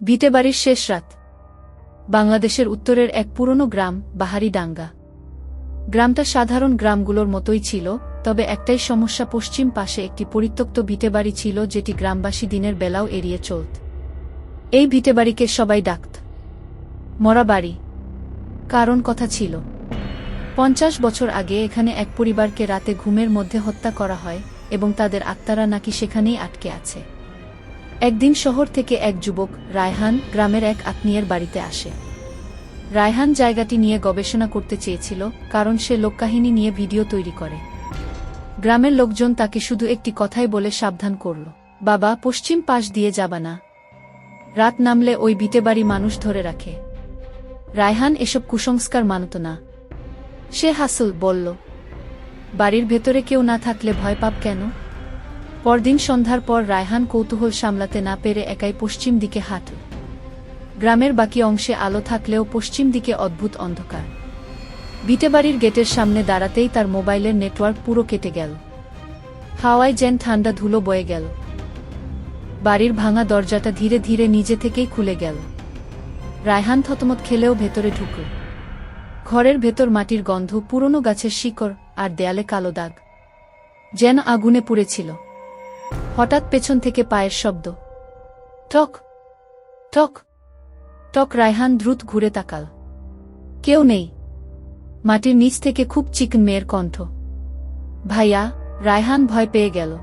ভিটে বাড়ির শেষ রাত। বাংলাদেশের উত্তরের এক পুরনো গ্রাম বাহারি ডাঙ্গা গ্রামটা সাধারণ গ্রামগুলোর মতোই ছিল, তবে একটাই সমস্যা পশ্চিম পাশে একটি পরিত্যক্ত ভিটেবাড়ি ছিল যেটি গ্রামবাসী দিনের বেলাও এড়িয়ে চলত। এই ভিটেবাড়িকে সবাই ডাকত। মরাবাড়ি কারণ কথা ছিল। পঞ্চাশ বছর আগে এখানে এক পরিবারকে রাতে ঘুমের মধ্যে হত্যা করা হয় এবং তাদের আত্মারা নাকি সেখানেই আটকে আছে। একদিন শহর থেকে এক যুবক, রায়হান, গ্রামের এক আত্মীয়ের বাড়িতে আসে। রায়হান জায়গাটি নিয়ে গবেষণা করতে চেয়েছিল, কারণ সে লোককাহিনী নিয়ে ভিডিও তৈরি করে। গ্রামের লোকজন তাকে শুধু একটি কথাই বলে সাবধান করল, বাবা, পশ্চিম পাশ দিয়ে যাবা না। রাত নামলে ওই বিটেবাড়ি মানুষ ধরে রাখে। রায়হান এসব কুসংস্কার মানত না। সে হাসল, বলল, বাড়ির ভেতরে কেউ না থাকলে ভয় পাব কেন? পরদিন সন্ধ্যার পর রায়হান কৌতূহল সামলাতে না পেরে একাই পশ্চিম দিকে হাঁটল গ্রামের বাকি অংশে আলো থাকলেও পশ্চিম দিকে অদ্ভুত অন্ধকার। বিটেবাড়ির গেটের সামনে দাঁড়াতেই তার মোবাইলের নেটওয়ার্ক পুরো কেটে গেল। হাওয়ায় যেন ঠান্ডা ধুলো বয়ে গেল। বাড়ির ভাঙা দরজাটা ধীরে ধীরে নিজে থেকেই খুলে গেল। রায়হান থতমত খেলেও ভেতরে ঢুকল। ঘরের ভেতর মাটির গন্ধ, পুরনো গাছের শিকড় আর দেয়ালে কালো দাগ যেন আগুনে পুড়েছিল। হঠাৎ পেছন থেকে পায়ের শব্দ। টক টক টক রায়হান দ্রুত ঘুরে তাকাল। কেউ নেই। মাটির নিচ থেকে খুব চিকন মেয়ের কণ্ঠ। ভাইয়া, রায়হান ভয় পেয়ে গেল।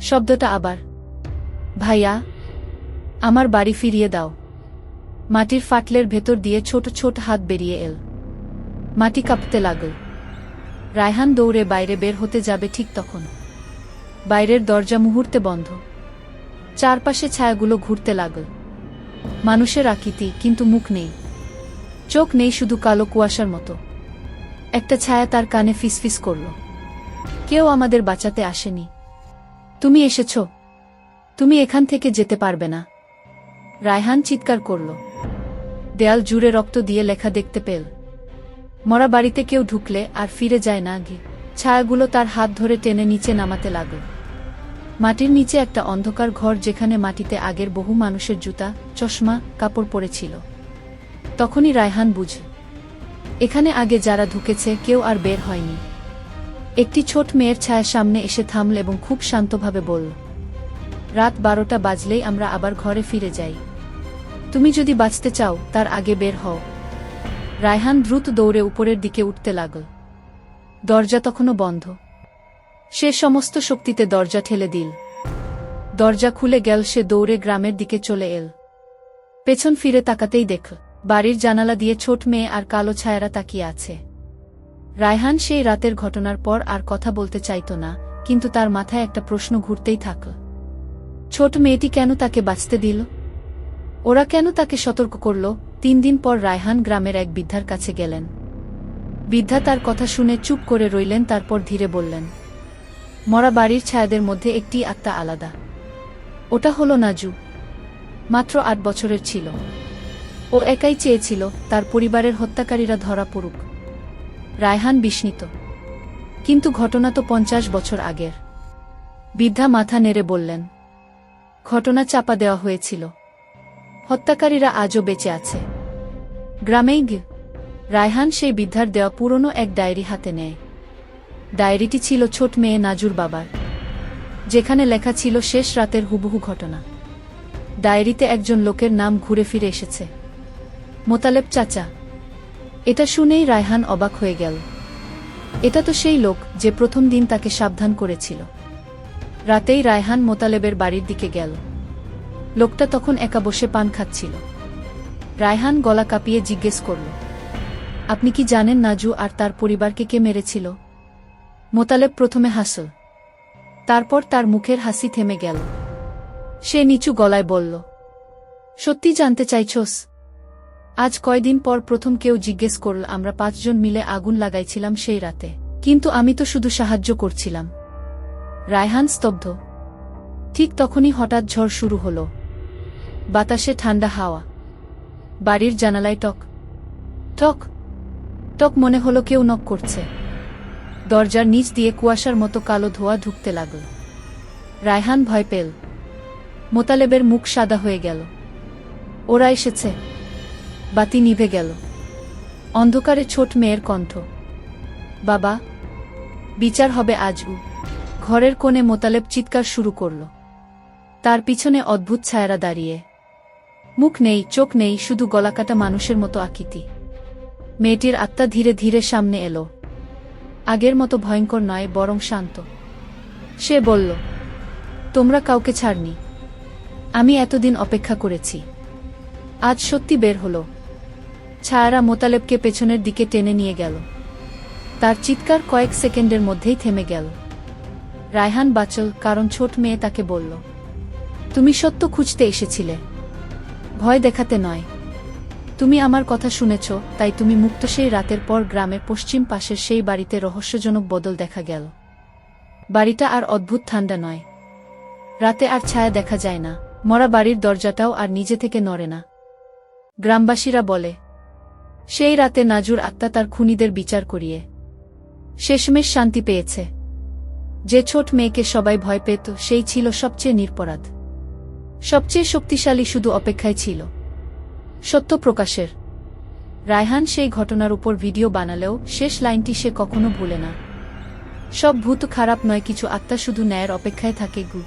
শব্দটা আবার। ভাইয়া, আমার বাড়ি ফিরিয়ে দাও। মাটির ফাটলের ভেতর দিয়ে ছোট ছোট হাত বেরিয়ে এল। মাটি কাঁপতে লাগল। রায়হান দৌড়ে বাইরে বের হতে যাবে ঠিক তখন। বাইরের দরজা মুহূর্তে বন্ধ। চারপাশে ছায়াগুলো ঘুরতে লাগল। মানুষের আকৃতি কিন্তু মুখ নেই। চোখ নেই শুধু কালো কুয়াশার মতো। একটা ছায়া তার কানে ফিসফিস করল। কেউ আমাদের বাঁচাতে আসেনি। তুমি এসেছ। তুমি এখান থেকে যেতে পারবে না। রায়হান চিৎকার করল। দেয়াল জুড়ে রক্ত দিয়ে লেখা দেখতে পেল। মরা বাড়িতে কেউ ঢুকলে আর ফিরে যায় না আগে। ছায়াগুলো তার হাত ধরে টেনে নিচে নামাতে লাগল। মাটির নিচে একটা অন্ধকার ঘর যেখানে মাটিতে আগের বহু মানুষের জুতা, চশমা, কাপড় পড়েছিল। তখনই রায়হান বুঝ, এখানে আগে যারা ঢুকেছে কেউ আর বের হয়নি। একটি ছোট মেয়ের ছায়া সামনে এসে থামল এবং খুব শান্তভাবে বলল, রাত বারোটা বাজলেই আমরা আবার ঘরে ফিরে যাই। তুমি যদি বাঁচতে চাও, তার আগে বের হও। রায়হান দ্রুত দৌড়ে উপরের দিকে উঠতে লাগল। দরজা তখনও বন্ধ। সে সমস্ত শক্তিতে দরজা ঠেলে দিল। দরজা খুলে গেল, সে দৌড়ে গ্রামের দিকে চলে এল। পেছন ফিরে তাকাতেই দেখল বাড়ির জানালা দিয়ে ছোট মেয়ে আর কালো ছায়ারা তাকিয়ে আছে। রায়হান সেই রাতের ঘটনার পর আর কথা বলতে চাইত না, কিন্তু তার মাথায় একটা প্রশ্ন ঘুরতেই থাকল। ছোট মেয়েটি কেন তাকে বাঁচতে দিল? ওরা কেন তাকে সতর্ক করল? তিন দিন পর রায়হান গ্রামের এক বৃদ্ধার কাছে গেলেন। বৃদ্ধা তার কথা শুনে চুপ করে রইলেন, তারপর ধীরে বললেন মরা বাড়ির ছায়াদের মধ্যে একটি আত্মা আলাদা। ওটা হলো নাজু। মাত্র আট বছরের ছিল। ও একাই চেয়েছিল তার পরিবারের হত্যাকারীরা ধরা পড়ুক। রায়হান বিস্মিত। কিন্তু ঘটনা তো পঞ্চাশ বছর আগের। বৃদ্ধা মাথা নেড়ে বললেন, ঘটনা চাপা দেওয়া হয়েছিল। হত্যাকারীরা আজও বেঁচে আছে। গ্রামেই রায়হান সেই বৃদ্ধার দেওয়া পুরনো এক ডায়েরি হাতে নেয়। ডায়েরিটি ছিল ছোট মেয়ে নাজুর বাবার। যেখানে লেখা ছিল শেষ রাতের হুবহু ঘটনা। ডায়েরিতে একজন লোকের নাম ঘুরে ফিরে এসেছে। মোতালেব চাচা, এটা শুনেই রায়হান অবাক হয়ে গেল। এটা তো সেই লোক যে প্রথম দিন তাকে সাবধান করেছিল। রাতেই রায়হান মোতালেবের বাড়ির দিকে গেল। লোকটা তখন একা বসে পান খাচ্ছিল। রায়হান গলা কাঁপিয়ে জিজ্ঞেস করল, আপনি কি জানেন নাজু আর তার পরিবারকে কে মেরেছিল? মোতালেব প্রথমে হাসল। তারপর তার মুখের হাসি থেমে গেল। সে নিচু গলায় বলল, সত্যি জানতে চাইছস? আজ কয়দিন পর প্রথম কেউ জিজ্ঞেস করল, আমরা পাঁচজন মিলে আগুন লাগাইছিলাম সেই রাতে। কিন্তু আমি তো শুধু সাহায্য করছিলাম। রায়হান স্তব্ধ। ঠিক তখনই হঠাৎ ঝড় শুরু হল। বাতাসে ঠান্ডা হাওয়া। বাড়ির জানালায় টক। টক। টক মনে হলো কেউ নক করছে। দরজার নিচ দিয়ে কুয়াশার মতো কালো ধোয়া ঢুকতে লাগল। রায়হান ভয় পেল। মোতালেবের মুখ সাদা হয়ে গেল। ওরা এসেছে। বাতি নিভে গেল। অন্ধকারে ছোট মেয়ের কণ্ঠ। বাবা, বিচার হবে আজও ঘরের কোণে মোতালেব চিৎকার শুরু করল। তার পিছনে অদ্ভুত ছায়ারা দাঁড়িয়ে। মুখ নেই, চোখ নেই, শুধু গলাকাটা মানুষের মতো আকৃতি। মেয়েটির আত্মা ধীরে ধীরে সামনে এলো। আগের মতো ভয়ঙ্কর নয়, বরং শান্ত। সে বলল, তোমরা কাউকে ছাড়নি। আমি এতদিন অপেক্ষা করেছি। আজ সত্যি বের হলো। ছায়ারা মোতালেবকে পেছনের দিকে টেনে নিয়ে গেল। তার চিৎকার কয়েক সেকেন্ডের মধ্যেই থেমে গেল। রায়হান বাচল, কারণ ছোট মেয়ে তাকে বলল, তুমি সত্য খুঁজতে এসেছিলে। ভয় দেখাতে নয়। তুমি আমার কথা শুনেছ, তাই তুমি মুক্ত সেই রাতের পর গ্রামের পশ্চিম পাশের সেই বাড়িতে রহস্যজনক বদল দেখা গেল। বাড়িটা আর অদ্ভুত ঠান্ডা নয়। রাতে আর ছায়া দেখা যায় না, মরা বাড়ির দরজাটাও আর নিজে থেকে নড়ে না। গ্রামবাসীরা বলে, সেই রাতে নাজুর আত্মা তার খুনিদের বিচার করিয়ে। শেষমেশ শান্তি পেয়েছে। যে ছোট মেয়েকে সবাই ভয় পেত, সেই ছিল সবচেয়ে নিরপরাধ। সবচেয়ে শক্তিশালী শুধু অপেক্ষায় ছিল। সত্য প্রকাশের। রায়হান সেই ঘটনার উপর ভিডিও বানালেও শেষ লাইনটি সে কখনো ভুলে না। সব ভূত খারাপ নয়, কিছু আত্মা শুধু ন্যায়ের অপেক্ষায় থাকে গু।